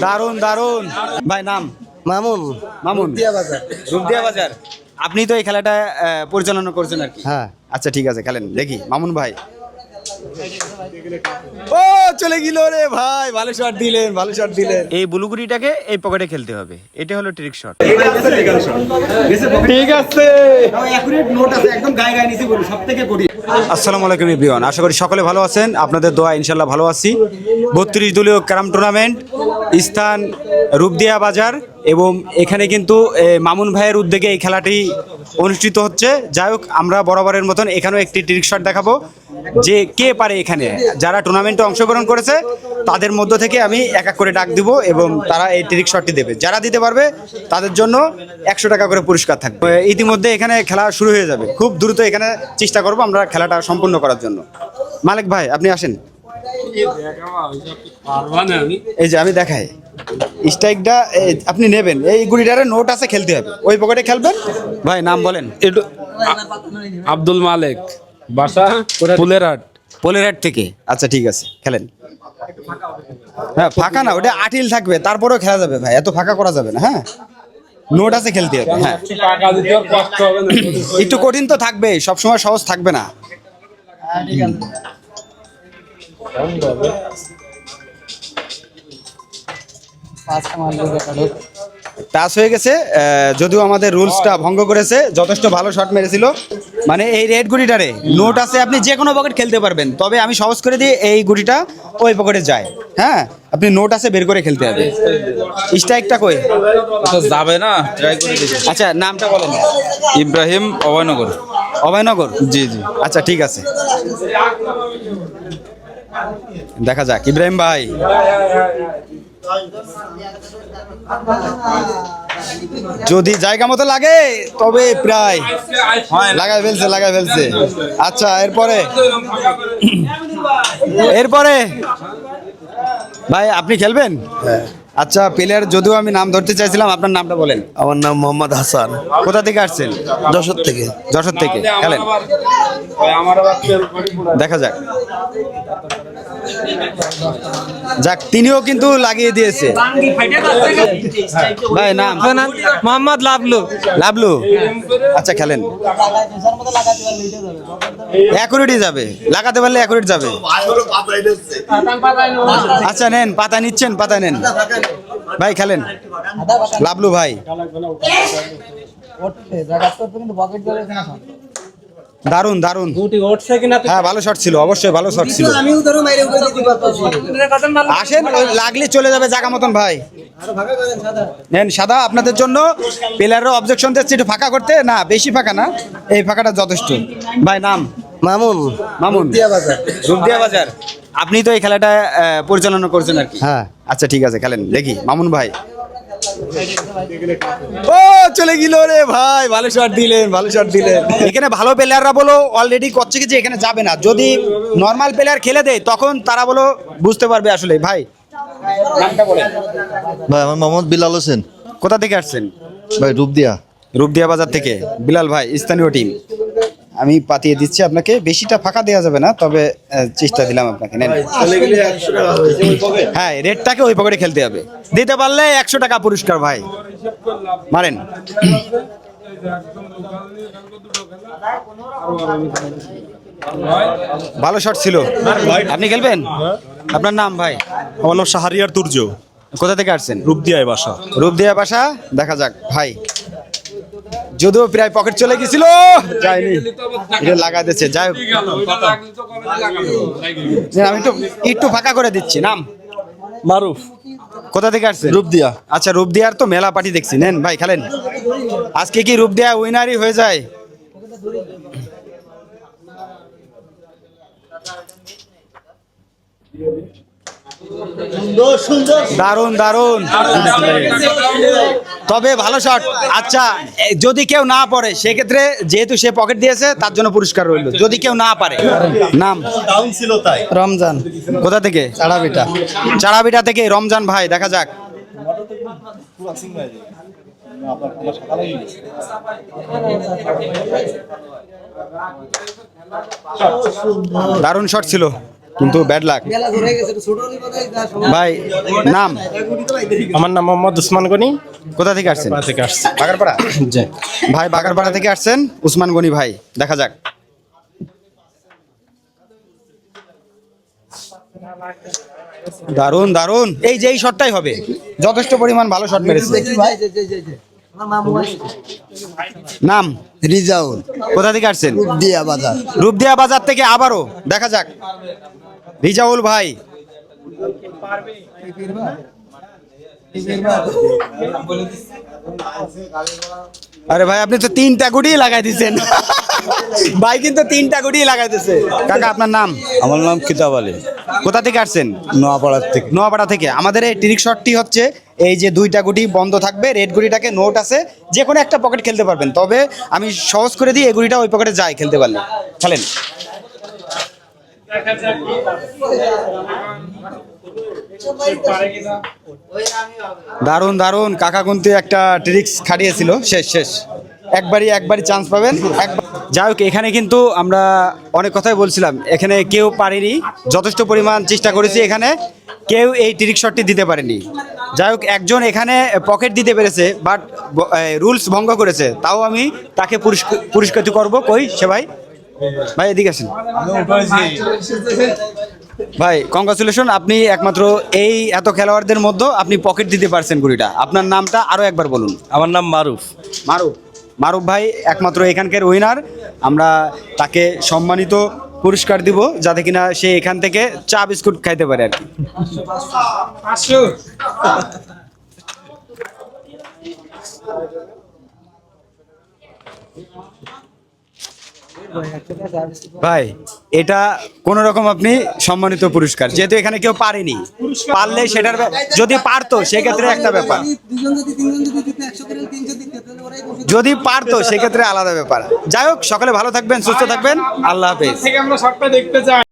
দারুণ দারুণ ভাই নাম? মামুন। মামুন। রূপদিয়া বাজার। আপনি তো এই খেলাটা আহ, পরিচালনা করছেন আর কি। হ্যাঁ। আচ্ছা ঠিক আছে খেলেন। দেখি। মামুন ভাই ও চলে গেল রে ভাই ভালো শট দিলেন ভালো শট দিলেন। এই বুলুগুড়িটাকে এই পকেটে খেলতে হবে। এটা হলো ট্রিক শট ঠিক আছে। আসসালামু আলাইকুম এভরিওয়ান আশা করি সকলে ভালো আছেন। আপনাদের দোয়া ইনশাল্লাহ ভালো আছি। বত্রিশ দলীয় ক্যারাম টুর্নামেন্ট স্থান রূপদিয়া বাজার এবং এখানে কিন্তু মামুন ভাইয়ের উদ্যোগে এই খেলাটি অনুষ্ঠিত হচ্ছে। যাই হোক, আমরা বরাবরের মতন এখানেও একটি ট্রিক শট দেখাবো। যে কে পারে এখানে, যারা টুর্নামেন্টে অংশগ্রহণ করেছে, তাদের মধ্য থেকে আমি এক এক করে ডাক দিব এবং তারা এই ট্রিক শটটি দেবে। যারা দিতে পারবে, তাদের জন্য একশো টাকা করে পুরস্কার থাকবে। ইতিমধ্যে এখানে খেলা শুরু হয়ে যাবে। খুব দ্রুত এখানে চেষ্টা করব আমরা খেলাটা সম্পূর্ণ করার জন্য। মালিক ভাই, আপনি আসেন। এই যে আমি দেখাই। স্ট্রাইকটা আপনি নেবেন। এই গুড়িটারে নোট আছে খেলতে হবে। ওই পকেটে খেলবেন? ভাই নাম বলেন। একটু আব্দুল মালিক বাসা ফুলেরহাট। পোলেরহাট থেকে। আচ্ছা ঠিক আছে খেলেন। হ্যাঁ ফাঁকা না ওটা আটিল থাকবে। তারপরেও খেলা যাবে ভাই এত ফাঁকা করা যাবে না হ্যাঁ? নোট আছে খেলতে হবে হ্যাঁ। টাকা দিতে আর কষ্ট হবে না একটু কঠিন তো থাকবে সবসময় সহজ থাকবে না। টাচ হয়ে গেছে যদিও আমাদের রুলসটা ভঙ্গ করেছে যথেষ্ট ভালো শট মেরেছিল। মানে এই রেড গুড়িটারে নোট আছে আপনি যে কোনো পকেট খেলতে পারবেন। তবে আমি সহজ করে দিই এই গুড়িটা ওই পকেটে যায়। হ্যাঁ? আপনি নোট আছে বের করে খেলতে হবে। স্ট্রাইকটা কই? যাবে না ট্রাই করে দেখি। আচ্ছা নামটা বলেন। ইব্রাহিম অভয়নগর। অভয়নগর? জি জি। আচ্ছা ঠিক আছে। দেখা যাক। ইব্রাহিম ভাই। যদি জায়গা মতো লাগে তবে প্রায় লাগাই ফেলছে লাগাই ফেলছে। আচ্ছা এরপরে? এরপরে? ভাই আপনি খেলবেন? আচ্ছা প্লেয়ার যদিও আমি নাম ধরতে চাইছিলাম আপনার নামটা বলেন। আমার নাম মোহাম্মদ হাসান। কোথা থেকে আসছেন? যশোর থেকে। যশোর থেকে খেলেন। দেখা যাক। যাক তিনিও কিন্তু লাগিয়ে দিয়েছে। ভাই নাম? মোহাম্মদ লাভলু। লাভলু? আচ্ছা খেলেন। অ্যাকুরেটই যাবে। লাগাতে পারলে অ্যাকুরেট যাবে। আচ্ছা নেন পাতা নিচ্ছেন পাতা নেন। ভাই খেলেন। লাভলু ভাই। দারুণ দারুণ হ্যাঁ ভালো শট ছিল অবশ্যই ভালো শট ছিল। আসেন ওই লাগলে চলে যাবে জায়গা মতন ভাই। নেন সাদা আপনাদের জন্য প্লেয়াররা অবজেকশন দিচ্ছে একটু ফাঁকা করতে। না বেশি ফাঁকা না এই ফাঁকাটা যথেষ্ট। ভাই নাম? মামুন। মামুন। রূপদিয়া বাজার। আপনি তো এই খেলাটা পরিচালনা করছেন আর কি। হ্যাঁ। আচ্ছা ঠিক আছে খেলেন। দেখি মামুন ভাই। ও চলে গেল রে ভাই ভালো শট দিলেন ভালো শট দিলেন। এখানে ভালো প্লেয়াররা বলো অলরেডি করছে কি যে এখানে যাবে না। যদি নর্মাল প্লেয়ার খেলে দেয় তখন তারা বলো বুঝতে পারবে আসলে। ভাই। নামটা বলেন। ভাই আমার মোহাম্মদ বিলাল হোসেন। কোথা থেকে আসছেন? ভাই রূপদিয়া। রূপদিয়া বাজার থেকে। বিলাল ভাই স্থানীয় টিম আমি পাতিয়ে দিচ্ছি আপনাকে। বেশিটা ফাঁকা দেওয়া যাবে না তবে চেষ্টা দিলাম আপনাকে নেন। হ্যাঁ রেটটাকে ওই পকেটে খেলতে হবে। দিতে পারলে একশো টাকা পুরস্কার ভাই। মারেন। ভালো শট ছিল। আপনি খেলবেন? আপনার নাম ভাই? আমার নাম শাহরিয়ার তুর্য। কোথা থেকে আসছেন? রূপদিয়ায় বাসা। রূপদিয়া বাসা? দেখা যাক ভাই। যদিও প্রায় পকেট চলে গেছিল। যায়নি। এটা লাগা দিচ্ছে যাই হোক। আমি একটু একটু ফাঁকা করে দিচ্ছি। নাম? মারুফ। কোথা থেকে আসছেন রূপদিয়া। আচ্ছা রূপদিয়ার তো মেলা পার্টি দেখছি। নেন ভাই খেলেন। আজকে কি রূপদিয়া উইনারই হয়ে যায়? দারুণ দারুণ তবে ভালো শট আচ্ছা যদি কেউ না পড়ে সেক্ষেত্রে যেহেতু সে পকেট দিয়েছে তার জন্য পুরস্কার রইল। যদি কেউ না পারে নাম? ছিল তাই। রমজান। কোথা থেকে? চাড়াবিটা চারাবিটা থেকে রমজান ভাই দেখা যাক। দারুণ শট ছিল। কিন্তু ব্যাড লাক ভাই নাম আমার নাম মোহাম্মদ উসমান গনি কোথা থেকে আসছেন থেকে বাগারপাড়া ভাই বাগারপাড়া থেকে আসছেন উসমান গনি ভাই দেখা যাক দারুণ দারুণ এই যে এই শটটাই হবে যথেষ্ট পরিমাণ ভালো শট মেরেছে নাম রিজাউল। কোথা থেকে আসছেন? দিয়া বাজার। রূপদিয়া বাজার থেকে আবারও দেখা যাক। রিজাউল ভাই। আরে ভাই আপনি তো তিনটা গুটি লাগাই দিচ্ছেন ভাই কিন্তু তিনটা গুটি লাগাই দিছে। কাকা আপনার নাম? আমার নাম কিতাব আলী। কোথা থেকে আসছেন? নোয়াপাড়ার থেকে। নোয়াপাড়া থেকে। আমাদের এই ট্রিক শটটি হচ্ছে এই যে দুইটা গুটি বন্ধ থাকবে রেড গুটিটাকে নোট আছে যে কোনো একটা পকেট খেলতে পারবেন। তবে আমি সহজ করে দিই এই গুটিটা ওই পকেটে যায় খেলতে পারলে। খেলেন। দারুণ দারুণ কাকা কিন্তু একটা ট্রিক্স খাটিয়েছিল। শেষ শেষ। একবারই একবারই চান্স পাবেন। যাই হোক এখানে কিন্তু আমরা অনেক কথাই বলছিলাম। এখানে কেউ পারেনি। যথেষ্ট পরিমাণ চেষ্টা করেছি এখানে। কেউ এই ট্রিক শটটি দিতে পারেনি। যাই হোক একজন এখানে পকেট দিতে পেরেছে বাট রুলস ভঙ্গ করেছে। তাও আমি তাকে পুরস্ক- পুরস্কৃত করব। কই সে ভাই? ভাই এদিকে আসেন। ভাই কংগ্রাচুলেশন আপনি একমাত্র এই এত খেলোয়াড়দের মধ্যে আপনি পকেট দিতে পারছেন গুড়িটা আপনার নামটা আরও একবার বলুন। আমার নাম মারুফ। মারুফ। মারুফ ভাই একমাত্র এখানকার উইনার আমরা তাকে সম্মানিত পুরস্কার দিব যাতে কিনা সে এখান থেকে চা বিস্কুট খাইতে পারে আর কি। ভাই, এটা কোন রকম আপনি সম্মানিত পুরস্কার, যেহেতু এখানে কেউ পারেনি। পারলে সেটার যদি পারতো, সেক্ষেত্রে একটা ব্যাপার। যদি পারতো সেক্ষেত্রে আলাদা ব্যাপার। যাই হোক সকলে ভালো থাকবেন সুস্থ থাকবেন। আল্লাহ হাফেজ। আমরা সবটা দেখতে চাই।